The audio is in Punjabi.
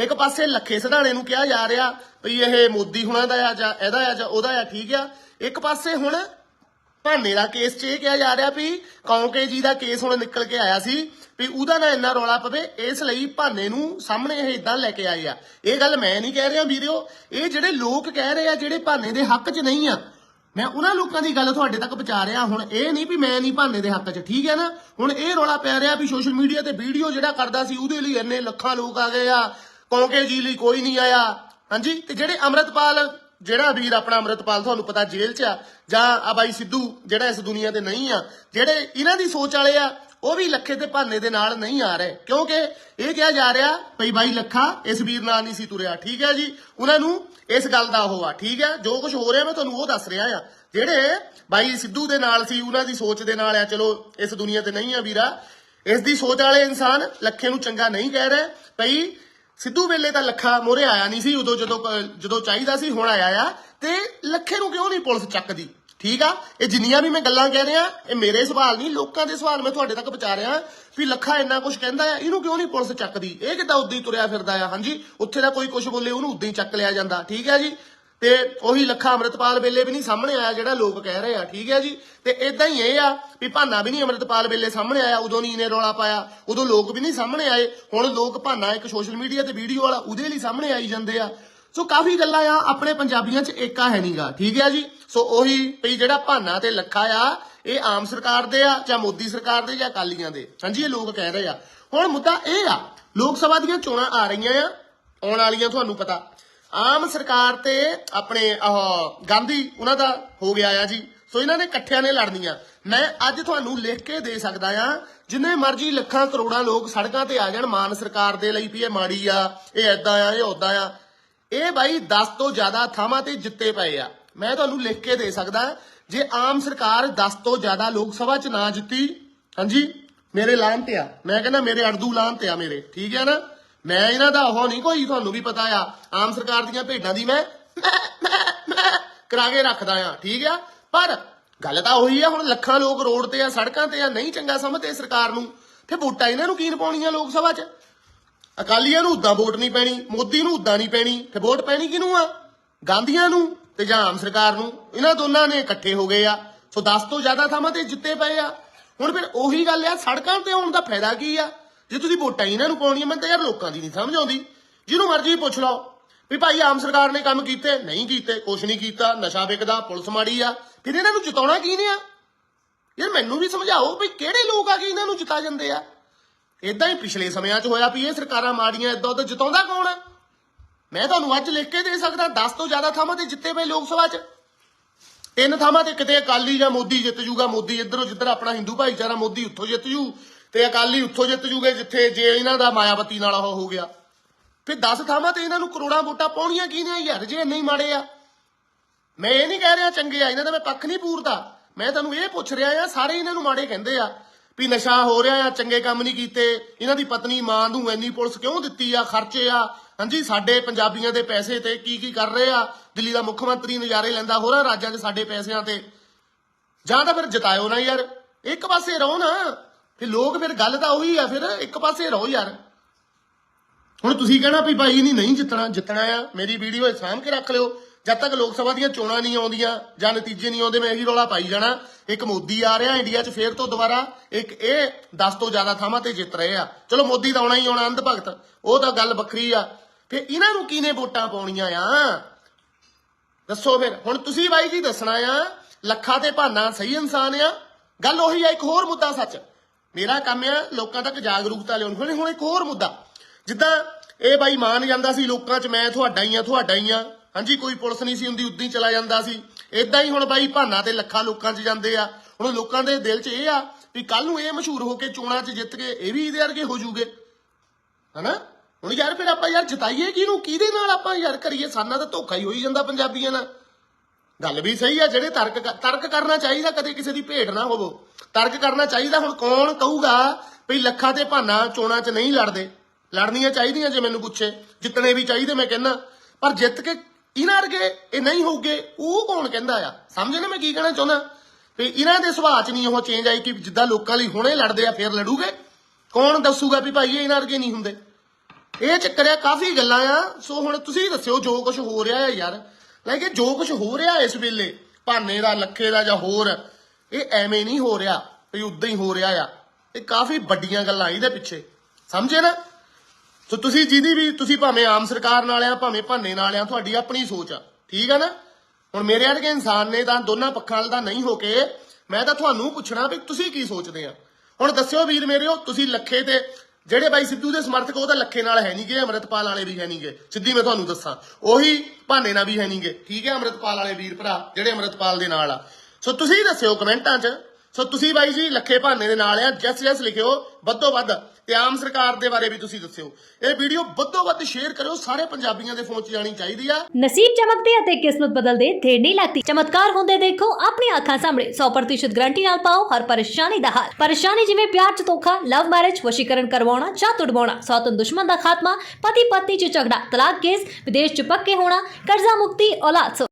ਇੱਕ ਪਾਸੇ ਲੱਖੇ ਸਿਧਾਣੇ ਨੂੰ ਕਿਹਾ ਜਾ ਰਿਹਾ ਵੀ ਇਹ ਮੋਦੀ ਹੁਣਾਂ ਦਾ ਆ ਜਾਂ ਇਹਦਾ ਆ ਜਾਂ ਉਹਦਾ ਆ, ਠੀਕ ਆ। ਇੱਕ ਪਾਸੇ ਹੁਣ ਭਾਨੇ ਦਾ ਕੇਸ 'ਚ ਇਹ ਕਿਹਾ ਜਾ ਰਿਹਾ ਵੀ ਕੌਂਕੇ ਜੀ ਦਾ ਕੇਸ ਹੁਣ ਨਿਕਲ ਕੇ ਆਇਆ ਸੀ ਵੀ ਉਹਦਾ ਨਾ ਇੰਨਾ ਰੌਲਾ ਪਵੇ, ਇਸ ਲਈ ਭਾਨੇ ਨੂੰ ਸਾਹਮਣੇ ਇਹ ਇਦਾਂ ਲੈ ਕੇ ਆਏ ਆ। ਇਹ ਗੱਲ ਮੈਂ ਨਹੀਂ ਕਹਿ ਰਿਹਾ ਵੀਰਿਓ ਇਹ ਜਿਹੜੇ ਲੋਕ ਕਹਿ ਰਹੇ ਆ ਜਿਹੜੇ ਭਾਨੇ ਦੇ ਹੱਕ 'ਚ ਨਹੀਂ ਆ, ਮੈਂ ਉਹਨਾਂ ਲੋਕਾਂ ਦੀ ਗੱਲ ਤੁਹਾਡੇ ਤੱਕ ਪਹੁੰਚਾ ਰਿਹਾ, ਹੁਣ ਇਹ ਨਹੀਂ ਵੀ ਮੈਂ ਨਹੀਂ ਭਾਨੇ ਦੇ ਹੱਕ 'ਚ, ਠੀਕ ਹੈ ਨਾ? ਹੁਣ ਇਹ ਰੌਲਾ ਪੈ ਰਿਹਾ ਵੀ ਸੋਸ਼ਲ ਮੀਡੀਆ ਤੇ ਵੀਡੀਓ ਜਿਹੜਾ ਕਰਦਾ ਸੀ ਉਹਦੇ ਲਈ ਇੰਨੇ ਲੱਖਾਂ ਲੋਕ ਆ ਗਏ ਆ ਕੌਂਕੇ ਜੀ ਲਈ ਕੋਈ ਨਹੀਂ ਆਇਆ। ਹਾਂਜੀ? ਤੇ ਜਿਹੜੇ ਅੰਮ੍ਰਿਤਪਾਲ, ਜਿਹੜਾ ਵੀਰ ਆਪਣਾ ਅੰਮ੍ਰਿਤਪਾਲ ਤੁਹਾਨੂੰ ਪਤਾ ਜੇਲ੍ਹ 'ਚ ਆ, ਜਾਂ ਆ ਬਾਈ ਸਿੱਧੂ, ਜਿਹੜਾ ਇਸ ਦੁਨੀਆ ਤੇ ਨਹੀਂ ਆ, ਜਿਹੜੇ ਇਹਨਾਂ ਦੀ ਸੋਚ ਵਾਲੇ ਆ, ਉਹ ਵੀ ਲੱਖੇ ਤੇ ਭਾਨੇ ਦੇ ਨਾਲ ਨਹੀਂ ਆ ਰਹੇ। ਕਿਉਂਕਿ ਇਹ ਕਿਹਾ ਜਾ ਰਿਹਾ ਭਈ ਬਾਈ ਲੱਖਾ, ਇਸ ਵੀਰ ਨਾਲ ਨਹੀਂ ਸੀ ਤੁਰਿਆ। ਠੀਕ ਹੈ ਜੀ? ਉਹਨਾਂ ਨੂੰ ਇਸ ਗੱਲ ਦਾ ਉਹ ਆ। ਠੀਕ ਹੈ? ਜੋ ਕੁਝ ਹੋ ਰਿਹਾ, ਮੈਂ ਤੁਹਾਨੂੰ ਉਹ ਦੱਸ ਰਿਹਾ ਆ। ਜਿਹੜੇ ਬਾਈ ਸਿੱਧੂ ਦੇ ਨਾਲ ਸੀ, ਉਹਨਾਂ ਦੀ ਸੋਚ ਦੇ ਨਾਲ ਆ। ਚਲੋ, ਇਸ ਦੁਨੀਆ ਤੇ ਨਹੀਂ ਆ ਵੀਰਾ। ਇਸ ਦੀ ਸੋਚ ਵਾਲੇ ਇਨਸਾਨ ਲੱਖੇ ਨੂੰ ਚੰਗਾ ਨਹੀਂ ਕਹਿ ਰਹੇ। ਭਈ ਸਿੱਧੂ ਵੇਲੇ ਤਾਂ ਲੱਖਾ ਮੋਰੇ ਆਇਆ ਨਹੀਂ ਸੀ, ਉਦੋਂ ਜਦੋਂ ਜਦੋਂ ਚਾਹੀਦਾ ਸੀ, ਹੁਣ ਆਇਆ ਆ। ਤੇ ਲੱਖੇ ਨੂੰ ਕਿਉਂ ਨਹੀਂ ਪੁਲਿਸ ਚੱਕਦੀ? ਠੀਕ ਆ? ਇਹ ਜਿੰਨੀਆਂ ਵੀ ਮੈਂ ਗੱਲਾਂ ਕਹਿ ਰਿਹਾ, ਇਹ ਮੇਰੇ ਸਵਾਲ ਨਹੀਂ, ਲੋਕਾਂ ਦੇ ਸਵਾਲ ਮੈਂ ਤੁਹਾਡੇ ਤੱਕ ਪਹੁੰਚਾ ਰਿਹਾ ਵੀ ਲੱਖਾ ਇੰਨਾ ਕੁਝ ਕਹਿੰਦਾ ਆ, ਇਹਨੂੰ ਕਿਉਂ ਨਹੀਂ ਪੁਲਿਸ ਚੱਕਦੀ? ਇਹ ਕਿੱਦਾਂ ਉਦਾਂ ਹੀ ਤੁਰਿਆ ਫਿਰਦਾ ਆ? ਹਾਂਜੀ, ਉੱਥੇ ਦਾ ਕੋਈ ਕੁਝ ਬੋਲੇ, ਉਹਨੂੰ ਉਦਾਂ ਹੀ ਚੱਕ ਲਿਆ ਜਾਂਦਾ। ਠੀਕ ਆ ਜੀ? ਤੇ ਉਹੀ ਲੱਖਾ ਅੰਮ੍ਰਿਤਪਾਲ ਵੇਲੇ ਵੀ ਨਹੀਂ ਸਾਹਮਣੇ ਆਇਆ ਜਿਹੜਾ ਲੋਕ ਕਹਿ ਰਹੇ ਆ, ਠੀਕ ਹੈ ਜੀ? ਤੇ ਇਦਾਂ ਹੀ ਇਹ ਆ ਵੀ ਭਾਨਾ ਵੀ ਨਹੀਂ ਅੰਮ੍ਰਿਤਪਾਲ ਵੇਲੇ ਸਾਹਮਣੇ ਆਇਆ, ਉਦੋਂ ਨਹੀਂ ਇਹਨੇ ਰੌਲਾ ਪਾਇਆ, ਉਦੋਂ ਲੋਕ ਵੀ ਨਹੀਂ ਸਾਹਮਣੇ ਆਏ, ਹੁਣ ਲੋਕ ਭਾਨਾ ਇੱਕ ਸੋਸ਼ਲ ਮੀਡੀਆ ਤੇ ਵੀਡੀਓ ਵਾਲਾ ਉਹਦੇ ਲਈ ਸਾਹਮਣੇ ਆਈ ਜਾਂਦੇ ਆ। ਸੋ ਕਾਫੀ ਗੱਲਾਂ ਆ, ਆਪਣੇ ਪੰਜਾਬੀਆਂ 'ਚ ਏਕਾ ਹੈ ਨਹੀਂਗਾ ਠੀਕ ਹੈ ਜੀ? ਸੋ ਉਹੀ ਵੀ ਜਿਹੜਾ ਭਾਨਾ ਤੇ ਲੱਖਾ ਆ, ਇਹ ਆਮ ਸਰਕਾਰ ਦੇ ਆ, ਜਾਂ ਮੋਦੀ ਸਰਕਾਰ ਦੇ, ਜਾਂ ਅਕਾਲੀਆਂ ਦੇ। ਹਾਂਜੀ, ਇਹ ਲੋਕ ਕਹਿ ਰਹੇ ਆ। ਹੁਣ ਮੁੱਦਾ ਇਹ ਆ, ਲੋਕ ਸਭਾ ਦੀਆਂ ਚੋਣਾਂ ਆ ਰਹੀਆਂ ਆ, ਆਉਣ ਵਾਲੀਆਂ ਤੁਹਾਨੂੰ ਪਤਾ। ਆਮ ਸਰਕਾਰ ਤੇ ਆਪਣੇ ਆਹ ਗਾਂਧੀ, ਉਹਨਾਂ ਦਾ ਹੋ ਗਿਆ ਆ ਜੀ। ਸੋ ਇਹਨਾਂ ਨੇ ਇਕੱਠਿਆਂ ਨੇ ਲੜਨੀਆਂ। ਮੈਂ ਅੱਜ ਤੁਹਾਨੂੰ ਲਿਖ ਕੇ ਦੇ ਸਕਦਾ ਆ, ਜਿੰਨੇ ਮਰਜ਼ੀ ਲੱਖਾਂ ਕਰੋੜਾਂ ਲੋਕ ਸੜਕਾਂ ਤੇ ਆ ਜਾਣ, ਮਾਨ ਸਰਕਾਰ ਦੇ ਲਈ ਵੀ ਇਹ ਮਾੜੀ ਆ, ਇਹ ਐਦਾਂ ਆ, ਇਹ ਉਦਾਂ ਆ। ਇਹ ਬਾਈ 10 ਤੋਂ ਜ਼ਿਆਦਾ ਥਾਵਾਂ ਤੇ ਜਿੱਤੇ ਪਏ ਆ। ਮੈਂ ਤੁਹਾਨੂੰ ਲਿਖ ਕੇ ਦੇ ਸਕਦਾ, ਜੇ ਆਮ ਸਰਕਾਰ 10 ਤੋਂ ਜ਼ਿਆਦਾ ਲੋਕ ਸਭਾ ਚ ਨਾ ਜਿੱਤੀ, ਹਾਂਜੀ, ਮੇਰੇ ਲਾਨ ਤੇ ਆ। ਮੈਂ ਕਹਿੰਦਾ ਮੇਰੇ ਅੜਦੂ ਲਾਨ ਤੇ ਆ ਮੇਰੇ, ਠੀਕ ਹੈ ਨਾ? ਮੈਂ ਇਹਨਾਂ ਦਾ ਉਹ ਨਹੀਂ ਕੋਈ, ਤੁਹਾਨੂੰ ਵੀ ਪਤਾ ਆ, ਆਮ ਸਰਕਾਰ ਦੀਆਂ ਭੇਡਾਂ ਦੀ ਮੈਂ ਕਰਾ ਕੇ ਰੱਖਦਾ ਆ, ਠੀਕ ਆ? ਪਰ ਗੱਲ ਤਾਂ ਉਹੀ ਆ, ਹੁਣ ਲੱਖਾਂ ਲੋਕ ਰੋਡ ਤੇ ਆ, ਸੜਕਾਂ ਤੇ ਆ, ਨਹੀਂ ਚੰਗਾ ਸਮਝਦੇ ਸਰਕਾਰ ਨੂੰ। ਫਿਰ ਵੋਟਾਂ ਇਹਨਾਂ ਨੂੰ ਕੀਨ ਪਾਉਣੀਆਂ ਲੋਕ ਸਭਾ 'ਚ? ਅਕਾਲੀਆਂ ਨੂੰ ਉਦਾਂ ਵੋਟ ਨਹੀਂ ਪੈਣੀ, ਮੋਦੀ ਨੂੰ ਉਦਾਂ ਨਹੀਂ ਪੈਣੀ ਤੇ ਵੋਟ ਪੈਣੀ ਕਿਹਨੂੰ ਆ? ਗਾਂਧੀਆਂ ਨੂੰ ਤੇ ਜਾਂ ਆਮ ਸਰਕਾਰ ਨੂੰ? ਇਹਨਾਂ ਦੋਨਾਂ ਨੇ ਇਕੱਠੇ ਹੋ ਗਏ ਆ, ਸੋ 10 ਤੋਂ ਜ਼ਿਆਦਾ ਥਾਵਾਂ ਤੇ ਜਿੱਤੇ ਪਏ ਆ। ਹੁਣ ਫਿਰ ਉਹੀ ਗੱਲ ਆ, ਸੜਕਾਂ ਤੇ ਆਉਣ ਦਾ ਫਾਇਦਾ ਕੀ ਆ? ਜੇ ਤੁਸੀਂ ਵੋਟਾਂ ਇਹਨਾਂ ਨੂੰ ਪਾਉਣੀਆਂ, ਮੈਨੂੰ ਤਾਂ ਯਾਰ ਲੋਕਾਂ ਦੀ ਨਹੀਂ ਸਮਝ ਆਉਂਦੀ। ਜਿਹਨੂੰ ਮਰਜ਼ੀ ਪੁੱਛ ਲਓ ਵੀ ਭਾਈ ਆਮ ਸਰਕਾਰ ਨੇ ਕੰਮ ਕੀਤੇ, ਨਹੀਂ ਕੀਤੇ, ਕੁਛ ਨਹੀਂ ਕੀਤਾ, ਨਸ਼ਾ ਵਿਕਦਾ, ਪੁਲਿਸ ਮਾੜੀ ਆ ਫਿਰ ਇਹਨਾਂ ਨੂੰ ਜਿਤਾਉਣਾ ਕੀ ਨੇ ਆ? ਯਾਰ ਮੈਨੂੰ ਵੀ ਸਮਝਾਓ ਵੀ ਕਿਹੜੇ ਲੋਕ ਆ ਕੇ ਇਹਨਾਂ ਨੂੰ ਜਿਤਾ ਜਾਂਦੇ ਆ? ਇਦਾਂ ਹੀ ਪਿਛਲੇ ਸਮਿਆਂ 'ਚ ਹੋਇਆ ਵੀ ਇਹ ਸਰਕਾਰਾਂ ਮਾੜੀਆਂ ਇਦਾਂ ਉਦਾਂ ਜਿਤਾਉਂਦਾ ਕੌਣ ਆ? ਮੈਂ ਤੁਹਾਨੂੰ ਅੱਜ ਲਿਖ ਕੇ ਦੇ ਸਕਦਾ 10 ਤੋਂ ਜ਼ਿਆਦਾ ਥਾਵਾਂ ਤੇ ਜਿੱਤੇ ਪਏ ਲੋਕ ਸਭਾ 'ਚ। ਤਿੰਨ ਥਾਵਾਂ ਤੇ ਕਿਤੇ ਅਕਾਲੀ ਜਾਂ ਮੋਦੀ ਜਿੱਤ ਜੂਗਾ, ਮੋਦੀ ਇੱਧਰੋਂ ਜਿੱਧਰ ਆਪਣਾ ਹਿੰਦੂ ਭਾਈਚਾਰਾ, ਮੋਦੀ ਉੱਥੋਂ ਜਿੱਤ ਜੂ। ਤੇ ਅਕਾਲੀ ਉੱਥੋਂ ਜਿੱਤ ਜੂਗੇ ਜਿੱਥੇ ਜੇ ਇਹਨਾਂ ਦਾ ਮਾਇਆਵਤੀ ਨਾਲ ਉਹ ਹੋ ਗਿਆ। ਫਿਰ 10 ਥਾਵਾਂ ਤੇ ਇਹਨਾਂ ਨੂੰ ਕਰੋੜਾਂ ਵੋਟਾਂ ਪਾਉਣੀਆਂ ਕੀ ਨੇ ਯਾਰ, ਜੇ ਨਹੀਂ ਮਾੜੇ ਆ। ਮੈਂ ਇਹ ਨਹੀਂ ਕਹਿ ਰਿਹਾ ਚੰਗੇ ਆ, ਇਹਨਾਂ ਦਾ ਮੈਂ ਪੱਖ ਨਹੀਂ ਪੂਰਦਾ। ਮੈਂ ਤੁਹਾਨੂੰ ਇਹ ਪੁੱਛ ਰਿਹਾ ਆ, ਸਾਰੇ ਇਹਨਾਂ ਨੂੰ ਮਾੜੇ ਕਹਿੰਦੇ ਆ ਵੀ ਨਸ਼ਾ ਹੋ ਰਿਹਾ ਆ, ਚੰਗੇ ਕੰਮ ਨਹੀਂ ਕੀਤੇ, ਇਹਨਾਂ ਦੀ ਪਤਨੀ ਮਾਂ ਨੂੰ ਇੰਨੀ ਪੁਲਿਸ ਕਿਉਂ ਦਿੱਤੀ ਆ, ਖਰਚੇ ਆ? ਹਾਂਜੀ, ਸਾਡੇ ਪੰਜਾਬੀਆਂ ਦੇ ਪੈਸੇ ਤੇ ਕੀ ਕੀ ਕਰ ਰਹੇ ਆ? ਦਿੱਲੀ ਦਾ ਮੁੱਖ ਮੰਤਰੀ ਨਜ਼ਾਰੇ ਲੈਂਦਾ ਹੋਰਾਂ ਰਾਜਾਂ 'ਚ ਸਾਡੇ ਪੈਸਿਆਂ ਤੇ। ਜਾਂ ਤਾਂ ਫਿਰ ਜਿਤਾਇਓ ਨਾ ਯਾਰ, ਇੱਕ ਪਾਸੇ ਰਹੋ ਨਾ। ਫਿਰ ਲੋਕ ਫਿਰ ਗੱਲ ਤਾਂ ਉਹੀ ਆ ਫਿਰ, ਇੱਕ ਪਾਸੇ ਰਹੋ ਯਾਰ। ਹੁਣ ਤੁਸੀਂ ਕਹਿਣਾ ਵੀ ਭਾਈ ਨਹੀਂ ਨਹੀਂ ਜਿੱਤਣਾ ਜਿੱਤਣਾ ਆ, ਮੇਰੀ ਵੀਡੀਓ ਸਾਂਭ ਕੇ ਰੱਖ ਲਿਓ। ਜਦ ਤੱਕ ਲੋਕ ਸਭਾ ਦੀਆਂ ਚੋਣਾਂ ਨਹੀਂ ਆਉਂਦੀਆਂ ਜਾਂ ਨਤੀਜੇ ਨਹੀਂ ਆਉਂਦੇ, ਮੈਂ ਇਹੀ ਰੌਲਾ ਪਾਈ ਜਾਣਾ। ਇੱਕ ਮੋਦੀ ਆ ਰਿਹਾ ਇੰਡੀਆ 'ਚ ਫੇਰ ਤੋਂ ਦੁਬਾਰਾ, ਇੱਕ ਇਹ 10 ਤੋਂ ਜ਼ਿਆਦਾ ਥਾਵਾਂ ਤੇ ਜਿੱਤ ਰਹੇ ਆ। ਚਲੋ ਮੋਦੀ ਤਾਂ ਆਉਣਾ ਹੀ ਆਉਣਾ, ਅੰਧ ਭਗਤ। ਉਹ ਤਾਂ ਗੱਲ ਵੱਖਰੀ ਆ। ਫੇ ਇਹਨਾਂ ਨੂੰ ਕਿਹਨੇ ਵੋਟਾਂ ਪਾਉਣੀਆਂ ਆ? ਦੱਸੋ ਫਿਰ। ਹੁਣ ਤੁਸੀਂ ਬਾਈ ਜੀ ਦੱਸਣਾ ਆ, ਲੱਖਾਂ ਤੇ ਭਾਨਾ ਸਹੀ ਇਨਸਾਨ ਆ। ਗੱਲ ਉਹੀ ਆ, ਇੱਕ ਹੋਰ ਮੁੱਦਾ ਸੱਚ। ਮੇਰਾ ਕੰਮ ਆ ਲੋਕਾਂ ਤੱਕ ਜਾਗਰੂਕਤਾ ਲਿਆਉਣ। ਹੁਣ ਹੁਣ ਇੱਕ ਹੋਰ ਮੁੱਦਾ। ਜਿੱਦਾਂ ਇਹ ਬਾਈ ਮਾਨ ਜਾਂਦਾ ਸੀ ਲੋਕਾਂ 'ਚ, ਮੈਂ ਤੁਹਾਡਾ ਹੀ ਆ ਤੁਹਾਡਾ ਹੀ ਆ ਹਾਂਜੀ, ਕੋਈ ਪੁਲਿਸ ਨਹੀਂ ਸੀ ਹੁੰਦੀ, ਉਦਾਂ ਹੀ ਚਲਾ ਜਾਂਦਾ ਸੀ। ਇਦਾਂ ਹੀ ਹੁਣ ਬਾਈ ਭਾਨਾ ਤੇ ਲੱਖਾਂ ਲੋਕਾਂ 'ਚ ਜਾਂਦੇ ਆ। ਹੁਣ ਲੋਕਾਂ ਦੇ ਦਿਲ 'ਚ ਇਹ ਆ ਵੀ ਕੱਲ ਨੂੰ ਇਹ ਮਸ਼ਹੂਰ ਹੋ ਕੇ ਚੋਣਾਂ 'ਚ ਜਿੱਤ ਕੇ ਇਹ ਵੀ ਇਹਦੇ ਵਰਗੇ ਹੋ ਜੂਗੇ। ਹਨਾ? ਹੁਣ ਯਾਰ ਫਿਰ ਆਪਾਂ ਯਾਰ ਜਿਤਾਈਏ ਕਿਹਨੂੰ? ਕਿਹਦੇ ਨਾਲ ਆਪਾਂ ਯਾਰ ਕਰੀਏ? ਸਾਨਾ ਤਾਂ ਧੋਖਾ ਹੀ ਹੋਈ ਜਾਂਦਾ ਪੰਜਾਬੀਆਂ ਨਾਲ। ਗੱਲ ਵੀ ਸਹੀ ਆ, ਜਿਹੜੇ ਤਰਕ ਤਰਕ ਕਰਨਾ ਚਾਹੀਦਾ, ਕਦੇ ਕਿਸੇ ਦੀ ਭੇਟ ਨਾ ਹੋਵੋ। ਤਰਕ ਕਰਨਾ ਚਾਹੀਦਾ, ਹੁਣ ਕੌਣ ਕਹੂਗਾ ਵੀ ਲੱਖਾਂ ਤੇ ਭਾਨਾ ਚੋਣਾਂ 'ਚ ਨਹੀਂ ਲੜਦੇ? ਲੜਨੀਆਂ ਚਾਹੀਦੀਆਂ ਜੇ ਮੈਨੂੰ ਪੁੱਛੇ, ਜਿੱਤਣੇ ਵੀ ਚਾਹੀਦੇ ਮੈਂ ਕਹਿੰਦਾ। ਪਰ ਜਿੱਤ ਕੇ ਇਹਨਾਂ ਵਰਗੇ ਇਹ ਨਹੀਂ ਹੋਊਗੇ, ਉਹ ਕੌਣ ਕਹਿੰਦਾ ਆ? ਸਮਝੇ ਨਾ ਮੈਂ ਕੀ ਕਹਿਣਾ ਚਾਹੁੰਦਾ? ਵੀ ਇਹਨਾਂ ਦੇ ਸੁਭਾਅ 'ਚ ਨਹੀਂ ਉਹ ਚੇਂਜ ਆਈ ਕਿ ਜਿੱਦਾਂ ਲੋਕਾਂ ਲਈ ਹੁਣੇ ਲੜਦੇ ਆ, ਫੇਰ ਲੜੂਗੇ? ਕੌਣ ਦੱਸੂਗਾ ਵੀ ਭਾਈ ਇਹ ਇਹਨਾਂ ਵਰਗੇ ਨਹੀਂ ਹੁੰਦੇ? ਇਹ ਚੱਕਰ ਆ, ਕਾਫੀ ਗੱਲਾਂ ਆ। ਸੋ ਹੁਣ ਤੁਸੀਂ ਦੱਸਿਓ, ਜੋ ਕੁਝ ਹੋ ਰਿਹਾ ਹੈ ਯਾਰ। ਲਾਈਕ ਜੋ ਕੁਝ ਹੋ ਰਿਹਾ ਇਸ ਵੇਲੇ, ਭਾਨੇ ਦਾ, ਲੱਖੇ ਦਾ ਜਾਂ ਹੋਰ, ਇਹ ਐਵੇਂ ਨਹੀਂ ਹੋ ਰਿਹਾ, ਵੀ ਉਦਾਂ ਹੀ ਹੋ ਰਿਹਾ ਆ। ਇਹ ਕਾਫੀ ਵੱਡੀਆਂ ਗੱਲਾਂ ਇਹਦੇ ਪਿੱਛੇ। ਸਮਝੇ ਨਾ? ਸੋ ਤੁਸੀਂ ਜਿਹਦੀ ਵੀ, ਤੁਸੀਂ ਭਾਵੇਂ ਆਮ ਸਰਕਾਰ ਨਾਲ ਆ, ਭਾਵੇਂ ਭਾਨੇ ਨਾਲ ਆ, ਤੁਹਾਡੀ ਆਪਣੀ ਸੋਚ ਆ। ਠੀਕ ਆ ਨਾ? ਹੁਣ ਮੇਰੇ ਵਰਗੇ ਇਨਸਾਨ ਨੇ ਤਾਂ ਦੋਨਾਂ ਪੱਖਾਂ ਵਾਲ ਦਾ ਨਹੀਂ ਹੋ ਕੇ, ਮੈਂ ਤਾਂ ਤੁਹਾਨੂੰ ਪੁੱਛਣਾ ਵੀ ਤੁਸੀਂ ਕੀ ਸੋਚਦੇ ਆ। ਹੁਣ ਦੱਸਿਓ ਵੀਰ ਮੇਰਿਓ ਤੁਸੀਂ ਲੱਖੇ ਤੇ ਜਿਹੜੇ ਬਾਈ ਸਿੱਧੂ ਦੇ ਸਮਰਥਕ, ਉਹ ਤਾਂ ਲੱਖੇ ਨਾਲ ਹੈ ਨਹੀਂਗੇ, ਅਮਰਤਪਾਲ ਵਾਲੇ ਵੀ ਹੈ ਨਹੀਂਗੇ। ਸਿੱਧੀ ਮੈਂ ਤੁਹਾਨੂੰ ਦੱਸਾਂ, ਉਹੀ ਭਾਨੇ ਨਾਲ ਵੀ ਹੈ ਨਹੀਂਗੇ। ਠੀਕ ਹੈ, ਅਮਰਤਪਾਲ ਵਾਲੇ ਵੀਰ ਭਰਾ, ਜਿਹੜੇ ਅਮਰਤਪਾਲ ਦੇ ਨਾਲ ਆ। ਸੋ ਤੁਸੀਂ ਦੱਸਿਓ ਕਮੈਂਟਾਂ 'ਚ, ਸੋ ਤੁਸੀਂ ਬਾਈ ਜੀ ਲੱਖੇ ਭਾਨੇ ਦੇ ਨਾਲ ਆ, ਜਸ ਜਸ ਲਿਖਿਓ, ਵੱਧੋ ਵੱਧ। ਤੇ ਆਮ ਸਰਕਾਰ ਦੇ ਬਾਰੇ ਵੀ ਤੁਸੀਂ ਦੱਸਿਓ। ਇਹ ਵੀਡੀਓ ਵੱਧੋ ਵੱਧ ਸ਼ੇਅਰ ਕਰਿਓ, ਸਾਰੇ ਪੰਜਾਬੀਆਂ ਦੇ ਫੋਨ 'ਚ ਜਾਣੀ ਚਾਹੀਦੀ ਆ। ਨਸੀਬ ਚਮਕਦੇ ਅਤੇ ਕਿਸਮਤ ਬਦਲਦੇ ਦੇਰ ਨਹੀਂ ਲੱਗਦੀ। ਚਮਤਕਾਰ ਹੁੰਦੇ ਦੇਖੋ ਆਪਣੀ ਅੱਖਾਂ ਸਾਹਮਣੇ। 100% ਗਾਰੰਟੀ ਨਾਲ ਪਾਓ, ਹਰ ਪਰੇਸ਼ਾਨੀ ਦਾ ਹੱਲ। ਪਰੇਸ਼ਾਨੀ ਜਿਵੇਂ ਪਿਆਰ ਚ ਧੋਖਾ, ਲਵ ਮੈਰਿਜ, ਵਸ਼ੀਕਰਨ ਕਰਵਾਉਣਾ ਚਾਹ ਤੁੜਵਾਉਣਾ ਸੌਤਨ ਦੁਸ਼ਮਣ ਦਾ ਖਾਤਮਾ ਪਤੀ ਪਤਨੀ ਚ ਝਗੜਾ, ਤਲਾਕ ਕੇਸ, ਵਿਦੇਸ਼ ਚ ਪੱਕੇ ਹੋਣਾ, ਕਰਜ਼ਾ ਮੁਕਤੀ, ਔਲਾਦ